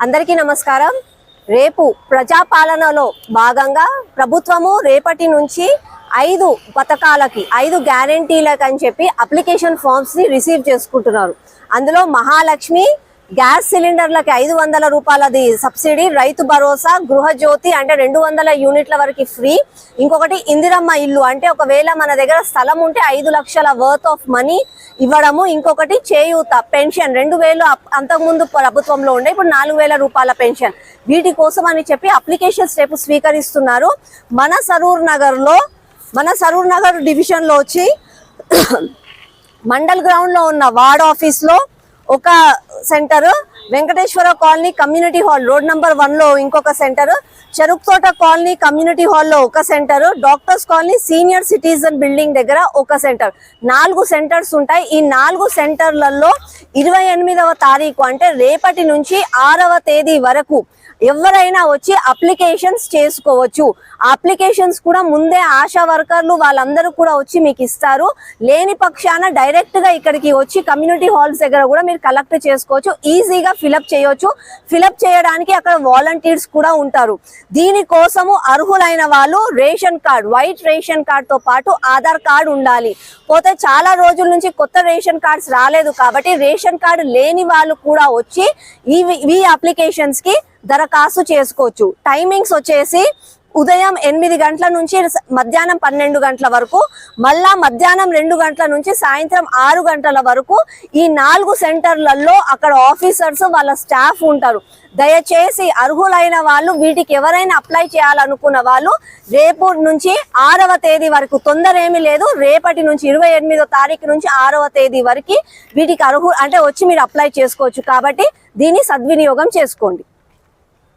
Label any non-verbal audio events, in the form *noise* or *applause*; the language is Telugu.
అందరికీ నమస్కారం. రేపు ప్రజాపాలనలో భాగంగా ప్రభుత్వము రేపటి నుంచి ఐదు పథకాలకి ఐదు గ్యారంటీలకు అని చెప్పి అప్లికేషన్ ఫామ్స్ని రిసీవ్ చేసుకుంటున్నారు. అందులో మహాలక్ష్మి గ్యాస్ సిలిండర్లకి ఐదు వందల రూపాయలది సబ్సిడీ రైతు భరోసా గృహజ్యోతి అంటే రెండు వందల యూనిట్ల వరకు ఫ్రీ. ఇంకొకటి ఇందిరమ్మ ఇల్లు అంటే ఒకవేళ మన దగ్గర స్థలం ఉంటే ఐదు లక్షల వర్త్ ఆఫ్ మనీ ఇవ్వడము. ఇంకొకటి చేయూత పెన్షన్. రెండు వేలు అప్- అంతకుముందు ప్రభుత్వంలో ఉండే ఇప్పుడు నాలుగు వేల రూపాయల పెన్షన్. వీటి కోసం అని చెప్పి అప్లికేషన్స్ రేపు స్వీకరిస్తున్నారు. మన సరూర్ నగర్లో మన సరూర్ నగర్ డివిజన్లో వచ్చి *coughs* మండల్ గ్రౌండ్లో ఉన్న వార్డ్ ఆఫీస్లో ఒక centre Venkateswara colony community hall road number వన్లో ఇంకొక సెంటర్ చెరుకుతోట కాలనీ కమ్యూనిటీ హాల్లో ఒక centre doctors colony senior citizen building దగ్గర ఒక సెంటర్ నాలుగు సెంటర్స్ ఉంటాయి. ఈ నాలుగు సెంటర్లలో ఇరవై ఎనిమిదవ తారీఖు అంటే రేపటి నుంచి ఆరవ తేదీ వరకు ఎవరైనా వచ్చి అప్లికేషన్స్ చేసుకోవచ్చు. అప్లికేషన్స్ కూడా ముందే ఆశా వర్కర్లు వాళ్ళందరూ కూడా వచ్చి మీకు ఇస్తారు. లేని పక్షాన డైరెక్ట్గా ఇక్కడికి వచ్చి కమ్యూనిటీ హాల్స్ దగ్గర కూడా మీరు కలెక్ట్ చేసుకోవచ్చు. ఈజీగా ఫిలప్ చేయొచ్చు. ఫిలప్ చేయడానికి అక్కడ వాలంటీర్స్ కూడా ఉంటారు. దీనికోసము అర్హులైన వాళ్ళు రేషన్ కార్డ్ వైట్ రేషన్ కార్డ్తో పాటు ఆధార్ కార్డ్ ఉండాలి. పోతే చాలా రోజుల నుంచి కొత్త రేషన్ కార్డ్స్ రాలేదు కాబట్టి రేషన్ కార్డు లేని వాళ్ళు కూడా వచ్చి ఈ ఈ అప్లికేషన్స్కి దరఖాస్తు చేసుకోవచ్చు. టైమింగ్స్ వచ్చేసి ఉదయం ఎనిమిది గంటల నుంచి మధ్యాహ్నం పన్నెండు గంటల వరకు మళ్ళా మధ్యాహ్నం రెండు గంటల నుంచి సాయంత్రం ఆరు గంటల వరకు ఈ నాలుగు సెంటర్లలో అక్కడ ఆఫీసర్స్ వాళ్ళ స్టాఫ్ ఉంటారు. దయచేసి అర్హులైన వాళ్ళు వీటికి ఎవరైనా అప్లై చేయాలనుకున్న వాళ్ళు రేపు నుంచి ఆరవ తేదీ వరకు తొందర ఏమీ లేదు. రేపటి నుంచి ఇరవై ఎనిమిదో తారీఖు నుంచి ఆరవ తేదీ వరకు వీటికి అర్హు అంటే వచ్చి మీరు అప్లై చేసుకోవచ్చు. కాబట్టి దీన్ని సద్వినియోగం చేసుకోండి.